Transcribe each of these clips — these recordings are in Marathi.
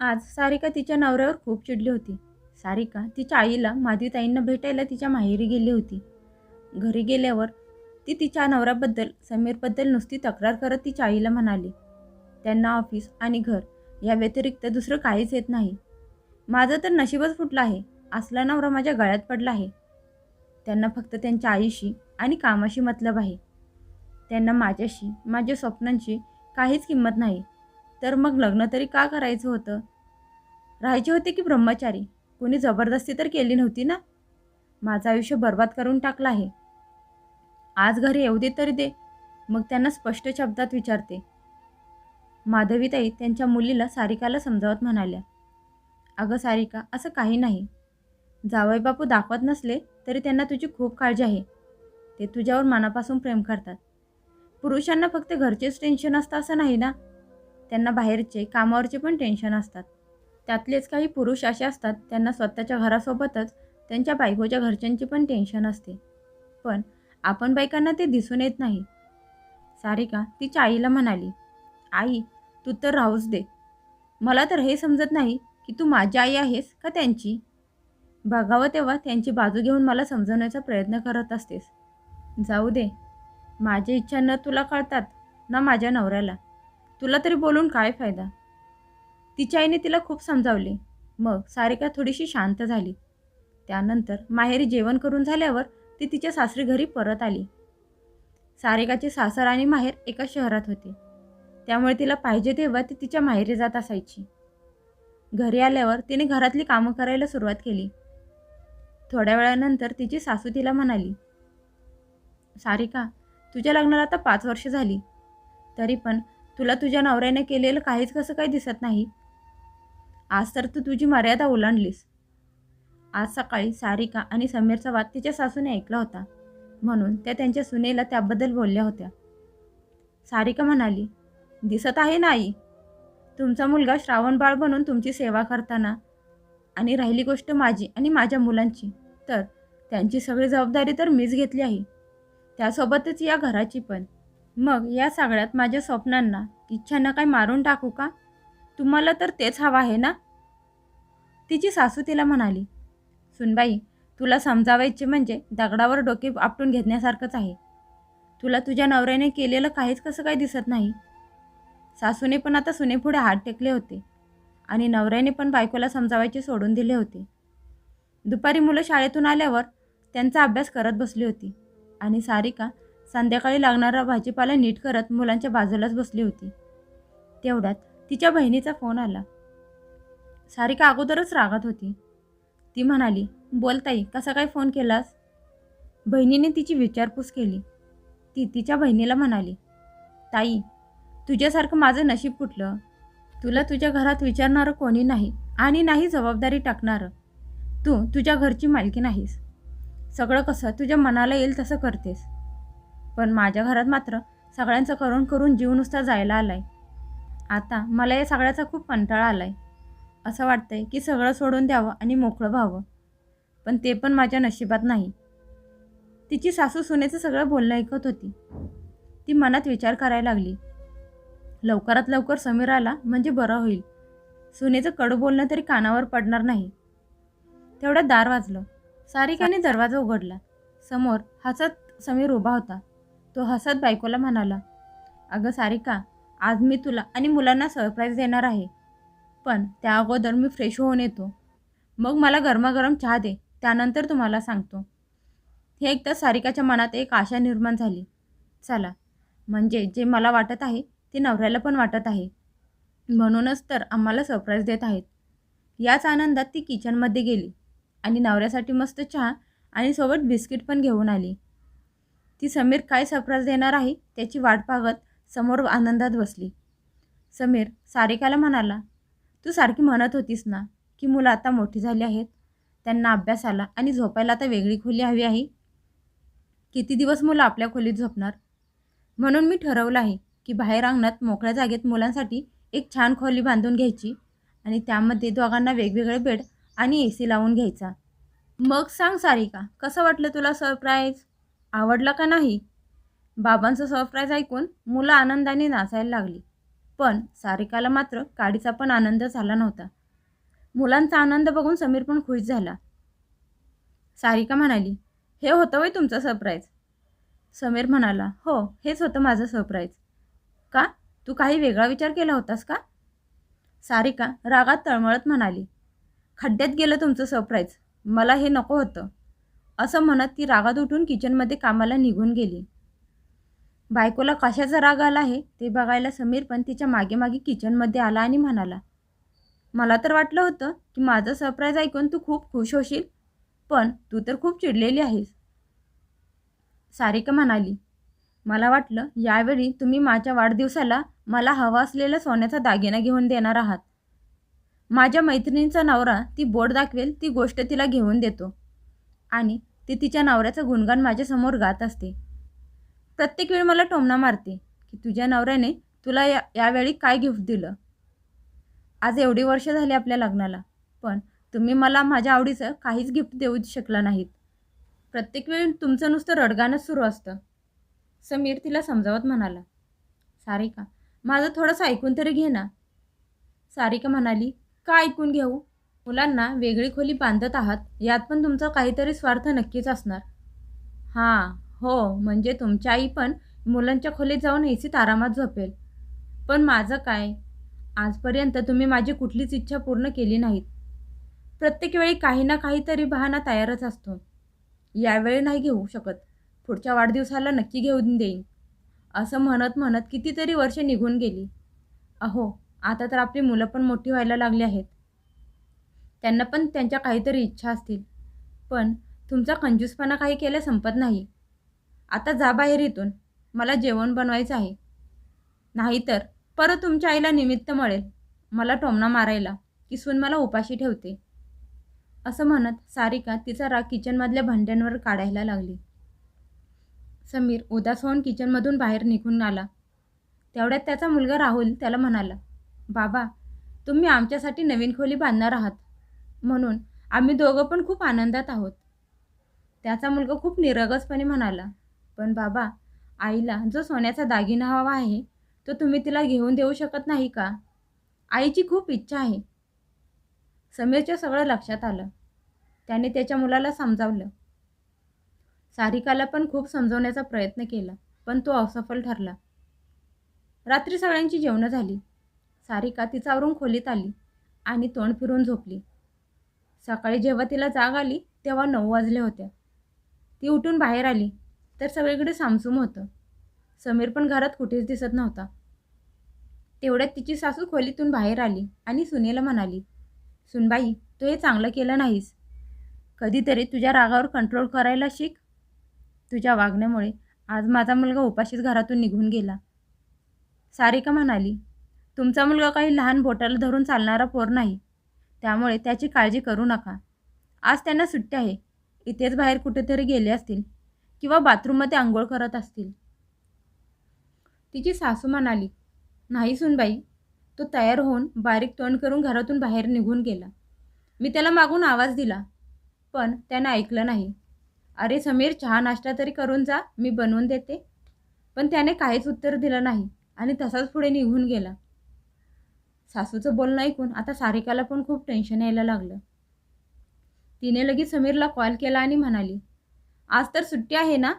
आज सारिका तिच्या नवऱ्यावर खूप चिडली होती. सारिका तिच्या आईला माधीताईंना भेटायला तिच्या माहेरी गेली होती. घरी गेल्यावर ती तिच्या नवऱ्याबद्दल समीरबद्दल नुसती तक्रार करत तिच्या आईला म्हणाली त्यांना ऑफिस आणि घर या व्यतिरिक्त दुसरं काहीच येत नाही. माझं तर नशीबच फुटलं आहे. असला नवरा माझ्या गळ्यात पडला आहे. त्यांना फक्त त्यांच्या आईशी आणि कामाशी मतलब आहे. त्यांना माझ्याशी माझ्या स्वप्नांची काहीच किंमत नाही. तर मग लग्न तरी का करायचं होतं? राहायचे होते की ब्रह्मचारी? कोणी जबरदस्ती तर केली नव्हती ना? माझं आयुष्य बर्बाद करून टाकलं आहे. आज घरी येऊ दे तरी दे. मग त्यांना स्पष्ट शब्दात विचारते. माधवीताई त्यांच्या मुलीला सारिकाला समजावत म्हणाल्या अगं सारिका असं काही नाही. जावई बापू दाखवत नसले तरी त्यांना तुझी खूप काळजी आहे. ते तुझ्यावर मनापासून प्रेम करतात. पुरुषांना फक्त घरचेच टेन्शन असतं असं नाही ना? त्यांना बाहेरचे कामावरचे पण टेन्शन असतात. त्यातलेच काही पुरुष असे असतात त्यांना स्वतःच्या घरासोबतच त्यांच्या बायकोच्या घरच्यांची पण टेन्शन असते. पण आपण बायकांना ते दिसून येत नाही. सारिका तिच्या आईला म्हणाली आई तू तर राहूच दे. मला तर हे समजत नाही की तू माझी आई आहेस का त्यांची? बघावं तेव्हा त्यांची बाजू घेऊन मला समजवण्याचा प्रयत्न करत असतेस. जाऊ दे. माझ्या इच्छा न तुला कळतात ना माझ्या नवऱ्याला. तुला तरी बोलून काय फायदा? तिच्या आईने तिला खूप समजावले. मग सारिका थोडीशी शांत झाली. त्यानंतर माहेरी जेवण करून झाल्यावर ती तिच्या सासरी घरी परत आली. सारिकाचे सासर आणि माहेर एका शहरात होते. त्यामुळे तिला पाहिजे तेव्हा ती तिच्या माहेरी जात असायची. घरी आल्यावर तिने घरातली कामं करायला सुरुवात केली. थोड्या वेळानंतर तिची सासू तिला म्हणाली सारिका तुझ्या लग्नाला आता पाच वर्ष झाली. तरी पण तुला तुझ्या नवऱ्याने केलेलं काहीच कसं काही दिसत नाही. आज तर तू तुझी मर्यादा ओलांडलीस. आज सकाळी सारिका आणि समीरचा वाद तिच्या सासूने ऐकला होता. म्हणून त्या त्यांच्या सुनेला त्याबद्दल बोलल्या होत्या. सारिका म्हणाली दिसत आहे नाही तुमचा मुलगा श्रावणबाळ बनून तुमची सेवा करताना आणि राहिली गोष्ट माझी आणि माझ्या मुलांची तर त्यांची सगळी जबाबदारी तर मीच घेतली आहे. त्यासोबतच या घराची पण. मग या सगळ्यात माझ्या स्वप्नांना इच्छांना काय मारून टाकू का? तुम्हाला तर तेच हवं आहे ना? तिची सासू तिला म्हणाली सुनबाई तुला समजावायचे म्हणजे दगडावर डोके आपटून घेतण्यासारखंच आहे. तुला तुझ्या नवऱ्याने केलेलं काहीच कसं काही दिसत नाही. सासूने पण आता सुनेपुढे हात टेकले होते आणि नवऱ्याने पण बायकोला समजावायचे सोडून दिले होते. दुपारी मुलं शाळेतून आल्यावर त्यांचा अभ्यास करत बसली होती आणि सारिका संध्याकाळी लागणारा भाजीपाला नीट करत मुलांच्या बाजूलाच बसली होती. तेवढ्यात तिच्या बहिणीचा फोन आला. सारिका अगोदरच रागात होती. ती म्हणाली बोल ताई कसा काय फोन केलास? बहिणीने तिची विचारपूस केली. ती तिच्या बहिणीला म्हणाली ताई तुझ्यासारखं माझं नशीब फुटलं तुला तुझ्या घरात विचारणारं कोणी नाही आणि नाही जबाबदारी टाकणारं. तू तुझ्या घरची मालकी नाहीस. सगळं कसं तुझ्या मनाला येईल तसं करतेस. पण माझ्या घरात मात्र सगळ्यांचं करून करून जीव नुसता जायला आलाय. आता मला या सगळ्याचा खूप कंटाळा आलाय. असं वाटतंय की सगळं सोडून द्यावं आणि मोकळं व्हावं. पण ते पण माझ्या नशिबात नाही. तिची सासू सुनेचं सगळं बोलणं ऐकत होती. ती मनात विचार करायला लागली. लवकरात लवकर समीर आला म्हणजे बरं होईल. सुनेचं कडू बोलणं तरी कानावर पडणार नाही. तेवढ्यात दार वाजलं. सारिकाने दरवाजा उघडला. समोर हसत समीर उभा होता. तो हसत बायकोला म्हणाला अगं सारिका आज मी तुला आणि मुलांना सरप्राईज देणार आहे पण त्या अगोदर मी फ्रेश होऊन येतो. मग मला गरमागरम चहा दे त्यानंतर तुम्हाला सांगतो. हे एकदा सारिकाच्या मनात एक आशा निर्माण झाली. चला म्हणजे जे मला वाटत आहे ते नवऱ्याला पण वाटत आहे. म्हणूनच तर आम्हाला सरप्राईज देत आहेत. याच आनंदात ती किचनमध्ये गेली आणि नवऱ्यासाठी मस्त चहा आणि सोबत बिस्किट पण घेऊन आली. ती समीर काय सरप्राईज देणार आहे त्याची वाट पाहत समोर आनंदात बसली. समीर सारिकाला म्हणाला तू सारखी म्हणत होतीस ना की मुलं आता मोठी झाली आहेत. त्यांना अभ्यासाला आणि झोपायला आता वेगळी खोली हवी आहे. किती दिवस मुलं आपल्या खोलीत झोपणार? म्हणून मी ठरवलं आहे की बाहेर अंगणात मोकळ्या जागेत मुलांसाठी एक छान खोली बांधून घ्यायची आणि त्यामध्ये दोघांना वेगवेगळे बेड आणि ए सी लावून घ्यायचा. मग सांग सारिका कसं वाटलं तुला सरप्राईज आवडला का नाही? बाबांचं सरप्राईज ऐकून मुलं आनंदाने नाचायला लागली. पण सारिकाला मात्र काडीचा पण आनंद झाला नव्हता. मुलांचा आनंद बघून समीर पण खुश झाला. सारिका म्हणाली हे होतं वय तुमचं सरप्राईज समीर म्हणाला हो हेच होतं माझं सरप्राईज का? तू काही वेगळा विचार केला होतास का? सारिका रागात तळमळत म्हणाली खड्ड्यात गेलं तुमचं सरप्राईज मला हे नको होतं. असं म्हणत ती रागात उठून किचनमध्ये कामाला निघून गेली. बायकोला कशाचा राग आला आहे ते बघायला समीर पण तिच्यामागे मागे किचनमध्ये आला आणि म्हणाला मला तर वाटलं होतं की माझं सरप्राईज ऐकून तू खूप खुश होशील पण तू तर खूप चिडलेली आहेस. सारिका म्हणाली मला वाटलं यावेळी तुम्ही माझ्या वाढदिवसाला मला हवा असलेला सोन्याचा दागिना घेऊन देणार आहात. माझ्या मैत्रिणींचा नवरा ती बोट दाखवेल ती गोष्ट तिला घेऊन देतो. आणि ती तिच्या नवऱ्याचं गुणगान माझ्यासमोर गात असते. प्रत्येक वेळी मला टोमणा मारते की तुझ्या नवऱ्याने तुला या यावेळी काय गिफ्ट दिलं? आज एवढी वर्ष झाली आपल्या लग्नाला पण तुम्ही मला माझ्या आवडीचं काहीच गिफ्ट देऊ शकला नाहीत. प्रत्येक वेळी तुमचं नुसतं रडगाणंच सुरू असतं. समीर तिला समजावत म्हणाला सारिका माझं थोडंसं ऐकून तरी घे ना. सारिका म्हणाली का ऐकून घेऊ? मुलांना वेगळी खोली बांधत आहात यात पण तुमचा काहीतरी स्वार्थ नक्कीच असणार. हां हो म्हणजे तुमची आई पण मुलांच्या खोलीत जाऊन एसीत आरामात झोपेल. पण माझं काय? आजपर्यंत तुम्ही माझी कुठलीच इच्छा पूर्ण केली नाहीत. प्रत्येक वेळी काही ना काहीतरी बहाणा तयारच असतो. यावेळी नाही घेऊ शकत. पुढच्या वाढदिवसाला नक्की घेऊन देईन. असं म्हणत म्हणत कितीतरी वर्षे निघून गेली. अहो आता तर आपली मुलं पण मोठी व्हायला लागली आहेत. त्यांना पण त्यांच्या काहीतरी इच्छा असतील. पण तुमचा कंजूसपणा काही केलं संपत नाही. आता जा बाहेर इथून. मला जेवण बनवायचं आहे. नाहीतर परत तुमच्या आईला निमित्त मिळेल. मला टोमणा मारायला. की सून मला उपाशी ठेवते. असं म्हणत सारिका तिचा राग किचनमधल्या भांड्यांवर काढायला लागली. समीर उदास होऊन किचनमधून बाहेर निघून आला. तेवढ्यात त्याचा मुलगा राहुल त्याला म्हणाला बाबा तुम्ही आमच्यासाठी नवीन खोली बांधणार आहात. म्हणून आम्ही दोघं पण खूप आनंदात आहोत. त्याचा मुलगा खूप निरगसपणे म्हणाला पण बाबा आईला जो सोन्याचा दागिना हवा आहे तो तुम्ही तिला घेऊन देऊ शकत नाही का? आईची खूप इच्छा आहे. समीरच्या सगळं लक्षात आलं. त्याने त्याच्या मुलाला समजावलं. सारिकाला पण खूप समजवण्याचा प्रयत्न केला पण तो असफल ठरला. रात्री सगळ्यांची जेवणं झाली. सारिका तिचावरून खोलीत आली आणि तोंड फिरून झोपली. सकाळी जेव्हा तिला जाग आली तेव्हा नऊ वाजले होत्या ती उठून बाहेर आली तर सगळीकडे सामसूम होतं. समीर पण घरात कुठेच दिसत नव्हता. तेवढ्यात तिची सासू खोलीतून बाहेर आली आणि सुनेला म्हणाली सुनबाई तू हे चांगलं केलं नाहीस. कधीतरी तुझ्या रागावर कंट्रोल करायला शिक. तुझ्या वागण्यामुळे आज माझा मुलगा उपाशीच घरातून निघून गेला. सारिका म्हणाली तुमचा मुलगा काही लहान बोटाला धरून चालणारा पोर नाही. त्यामुळे त्याची काळजी करू नका. आज त्यांना सुट्टी आहे. इथेच बाहेर कुठेतरी गेले असतील. किंवा बाथरूममध्ये आंघोळ करत असतील. तिची सासू म्हणाली नाही सुनबाई तो तयार होऊन बारीक तोंड करून घरातून बाहेर निघून गेला. मी त्याला मागून आवाज दिला पण त्यानं ऐकलं नाही. अरे समीर चहा नाश्ता तरी करून जा मी बनवून देते. पण त्याने काहीच उत्तर दिलं नाही आणि तसाच पुढे निघून गेला. सासूचं बोलणं ऐकून आता सारिकाला पण खूप टेन्शन यायला लागलं. तिने लगेच समीरला कॉल केला आणि म्हणाली आज तर सुट्टी आहे ना?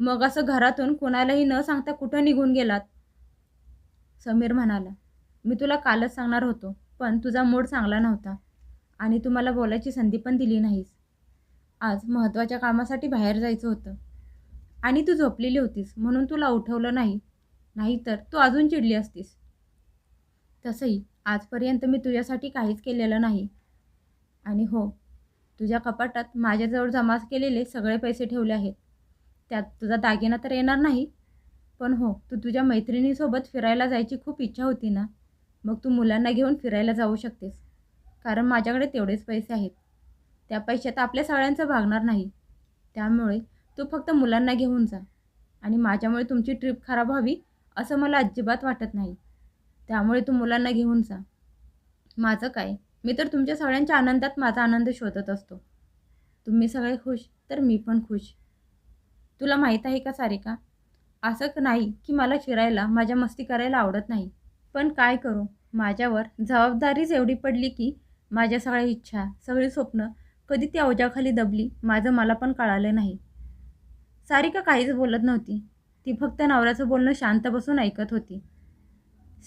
मग असं घरातून कोणालाही न सांगता कुठं निघून गेलात? समीर म्हणाला मी तुला कालच सांगणार होतो पण तुझा मूड चांगला नव्हता आणि तू मला बोलायची संधी पण दिली नाहीस. आज महत्त्वाच्या कामासाठी बाहेर जायचं होतं आणि तू झोपलेली होतीस म्हणून तुला उठवलं नाही. नाहीतर तू अजून चिडली असतीस. तसंही आजपर्यंत मी तुझ्यासाठी काहीच केलेलं नाही. आणि हो तुझ्या कपाटात माझ्याजवळ जमा केलेले सगळे पैसे ठेवले आहेत. त्यात तुझा दागिना तर येणार नाही. पण हो तू तुझ्या मैत्रिणीसोबत फिरायला जायची खूप इच्छा होती ना? मग तू मुलांना घेऊन फिरायला जाऊ शकतेस. कारण माझ्याकडे तेवढेच पैसे आहेत. त्या पैशात आपल्या सगळ्यांचं भागणार नाही. त्यामुळे तू फक्त मुलांना घेऊन जा. आणि माझ्यामुळे तुमची ट्रिप खराब व्हावी असं मला अजिबात वाटत नाही. त्यामुळे तू मुलांना घेऊन जा. माझं काय? मी तर तुमच्या सगळ्यांच्या आनंदात माझा आनंद शोधत असतो. तुम्ही सगळे खुश तर मी पण खुश. तुला माहीत आहे का सारिका? असं नाही की मला फिरायला माझ्या मस्ती करायला आवडत नाही. पण काय करू? माझ्यावर जबाबदारीच एवढी पडली की माझ्या सगळ्या इच्छा सगळी स्वप्न कधी ती अवजाखाली दबली माझं मला पण कळालं नाही. सारिका काहीच बोलत नव्हती. ती फक्त नवऱ्याचं बोलणं शांत बसून ऐकत होती.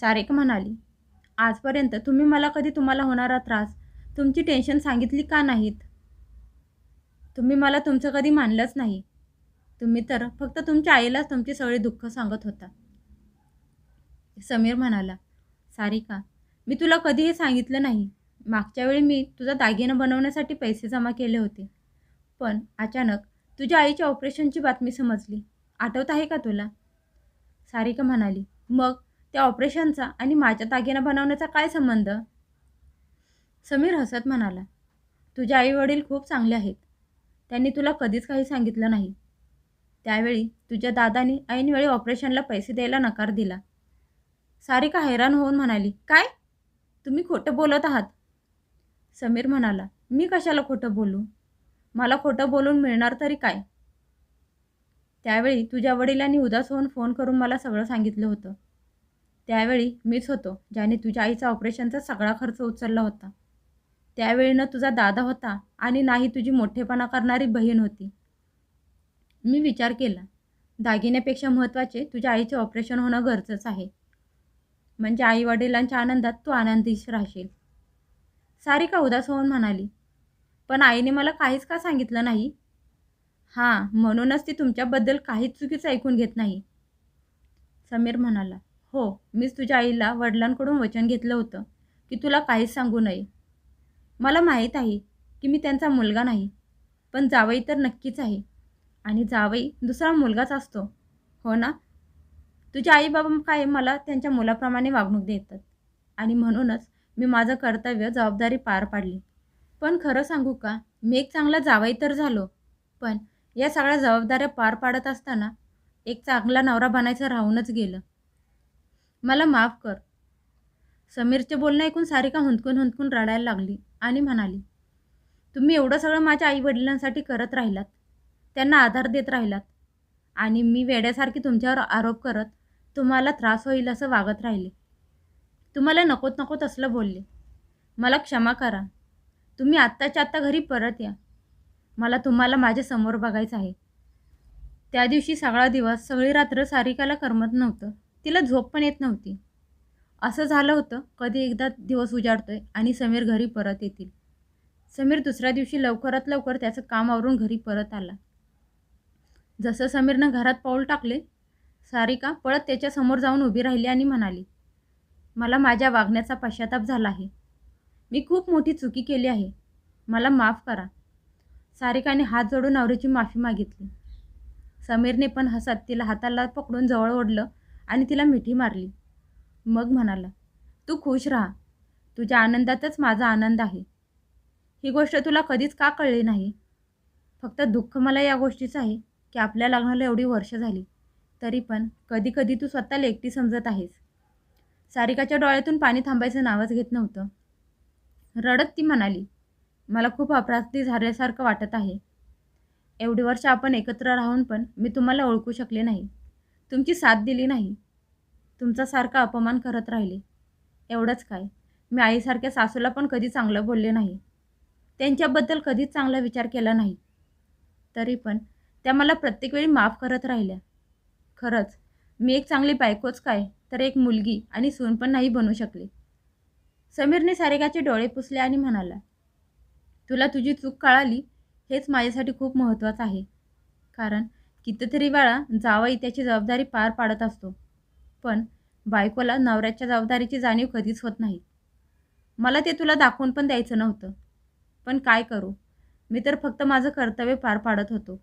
सारिका म्हणाली आजपर्यंत तुम्ही मला कधी तुम्हाला होणारा त्रास तुमची टेन्शन सांगितली का नाहीत? तुम्ही मला तुमचं कधी मानलंच नाही. तुम्ही तर फक्त तुमच्या आईलाच तुमची सगळी दुःख सांगत होता. समीर म्हणाला सारिका मी तुला कधीही सांगितलं नाही. मागच्या वेळी मी तुझा दागिनं बनवण्यासाठी पैसे जमा केले होते. पण अचानक तुझ्या आईच्या ऑपरेशनची बातमी समजली. आठवत आहे का तुला? सारिका म्हणाली मग त्या ऑपरेशनचा आणि माझ्या दागिना बनवण्याचा काय संबंध? समीर हसत म्हणाला तुझे आईवडील खूप चांगले आहेत. त्यांनी तुला कधीच काही सांगितलं नाही. त्यावेळी तुझ्या दादानी ऐनवेळी ऑपरेशनला पैसे द्यायला नकार दिला. सारिका हैराण होऊन म्हणाली काय? तुम्ही खोटं बोलत आहात. समीर म्हणाला मी कशाला खोटं बोलू? मला खोटं बोलून मिळणार तरी काय? त्यावेळी तुझ्या वडिलांनी उदास होऊन फोन करून मला सगळं सांगितलं होतं. त्यावेळी मीच होतो ज्याने तुझ्या आईचा ऑपरेशनचा सगळा खर्च उचलला होता. त्यावेळी न तुझा दादा होता आणि नाही तुझी मोठेपणा करणारी बहीण होती. मी विचार केला दागिन्यापेक्षा महत्त्वाचे तुझ्या आईचे ऑपरेशन होणं गरजेचं आहे. म्हणजे आई वडिलांच्या आनंदात तू आनंदीश राहशील. सारिका उदास होऊन म्हणाली पण आईने मला काहीच का सांगितलं नाही? हां म्हणूनच ती तुमच्याबद्दल काहीच चुकीचं ऐकून घेत नाही. समीर म्हणाला हो मीच तुझ्या आईला वडिलांकडून वचन घेतलं होतं की तुला काहीच सांगू नये. मला माहीत आहे की मी त्यांचा मुलगा नाही पण जावई तर नक्कीच आहे आणि जावई दुसरा मुलगाच असतो हो ना? तुझ्या आई बाबा काय मला त्यांच्या मुलाप्रमाणे वागणूक देतात आणि म्हणूनच मी माझं कर्तव्य जबाबदारी पार पाडली. पण खरं सांगू का मी एक चांगला जावई तर झालो पण या सगळ्या जबाबदाऱ्या पार पाडत असताना एक चांगला नवरा बनायचं राहूनच गेलं. मला माफ कर. समीरचे बोलणं ऐकून सारिका हुंदकून हुंदकून रडायला लागली आणि म्हणाली तुम्ही एवढं सगळं माझ्या आईवडिलांसाठी करत राहिलात. त्यांना आधार देत राहिलात. आणि मी वेड्यासारखी तुमच्यावर आरोप करत तुम्हाला त्रास होईल असं वागत राहिले. तुम्हाला नकोत नकोत असलं बोलले. मला क्षमा करा. तुम्ही आत्ताच्या आत्ता घरी परत या. मला तुम्हाला माझ्यासमोर बघायचं आहे. त्या दिवशी सगळा दिवस सगळी रात्र सारिकाला करमत नव्हतं. तिला झोप पण येत नव्हती. असं झालं होतं कधी एकदा दिवस उजाडतोय आणि समीर घरी परत येतील. समीर दुसऱ्या दिवशी लवकरात लवकर त्याचं काम आवरून घरी परत आला. जसं समीरनं घरात पाऊल टाकले सारिका पळत त्याच्यासमोर जाऊन उभी राहिली आणि म्हणाली मला माझ्या वागण्याचा पश्चाताप झाला आहे. मी खूप मोठी चुकी केली आहे. मला माफ करा. सारिकाने हात जोडून नवऱ्याची माफी मागितली. समीरने पण हसत तिला हाताला पकडून जवळ ओढलं आणि तिला मिठी मारली. मग म्हणाला तू खुश राहा. तुझ्या आनंदातच माझा आनंद आहे. ही गोष्ट तुला कधीच का कळली नाही? फक्त दुःख मला या गोष्टीचं आहे की आपल्या लग्नाला एवढी वर्ष झाली. तरी पण कधी कधी तू स्वतःला एकटी समजत आहेस. सारिकाच्या डोळ्यातून पाणी थांबायचं नावच घेत नव्हतं. रडत ती म्हणाली मला खूप अपराधी झाल्यासारखं वाटत आहे. एवढी वर्ष आपण एकत्र राहून पण मी तुम्हाला ओळखू शकले नाही. तुमची साथ दिली नाही. तुमचा सारखा अपमान करत राहिले. एवढंच काय. मी आईसारख्या सासूला पण कधी चांगलं बोलले नाही. त्यांच्याबद्दल कधीच चांगला विचार केला नाही. तरी पण त्या मला प्रत्येक वेळी माफ करत राहिल्या. खरंच मी एक चांगली बायकोच काय तर एक मुलगी आणि सून पण नाही बनू शकले. समीरने सारेगाचे डोळे पुसले आणि म्हणाला तुला तुझी चूक कळाली हेच माझ्यासाठी खूप महत्त्वाचं आहे. कारण कितीतरी वेळा जावाई त्याची जबाबदारी पार पाडत असतो. पण बायकोला नवऱ्याच्या जबाबदारीची जाणीव कधीच होत नाही. मला ते तुला दाखवून पण द्यायचं नव्हतं. पण काय करू? मी तर फक्त माझं कर्तव्य पार पाडत होतो.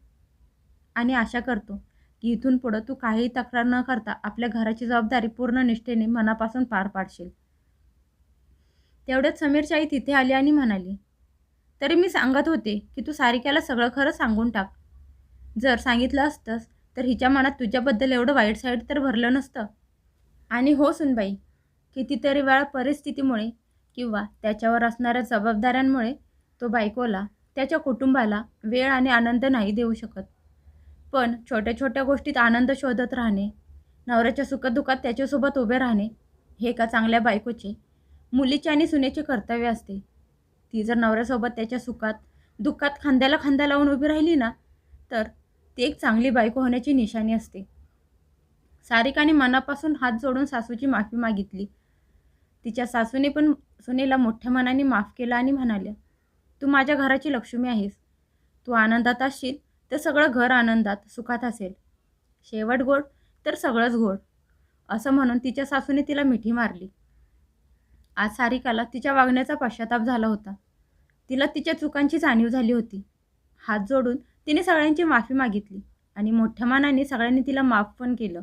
आणि आशा करतो की इथून पुढं तू काहीही तक्रार न करता आपल्या घराची जबाबदारी पूर्ण निष्ठेने मनापासून पार पाडशील. तेवढ्यात समीरची आई तिथे आली आणि म्हणाली तरी मी सांगत होते की तू सारिकाला सगळं खरं सांगून टाक. जर सांगितलं असतंस तर हिच्या मनात तुझ्याबद्दल एवढं वाईट साईड तर भरलं नसतं. आणि हो सुनबाई कितीतरी वेळा परिस्थितीमुळे किंवा त्याच्यावर असणाऱ्या जबाबदाऱ्यांमुळे तो बायकोला त्याच्या कुटुंबाला वेळ आणि आनंद नाही देऊ शकत. पण छोट्या छोट्या गोष्टीत आनंद शोधत राहणे नवऱ्याच्या सुखदुःखात त्याच्यासोबत उभे राहणे हे एका चांगल्या बायकोचे मुलीचे आणि सुनेचे कर्तव्य असते. ती जर नवऱ्यासोबत त्याच्या सुखात दुःखात खांद्याला खांदा लावून उभी राहिली ना तर ती एक चांगली बायको होण्याची निशाणी असते. सारिकाने मनापासून हात जोडून सासूची माफी मागितली. तिच्या सासूने पण सुनेला मोठ्या मनाने माफ केला आणि म्हणाल्या तू माझ्या घराची लक्ष्मी आहेस. तू आनंदात असशील तर सगळं घर आनंदात सुखात असेल. शेवट गोड तर सगळंच गोड. असं म्हणून तिच्या सासूने तिला मिठी मारली. आज सारिकाला तिच्या वागण्याचा पश्चाताप झाला होता. तिला तिच्या चुकांची जाणीव झाली होती. हात जोडून तिने सगळ्यांची माफी मागितली आणि मोठ्या मानाने सगळ्यांनी तिला माफ पण केलं.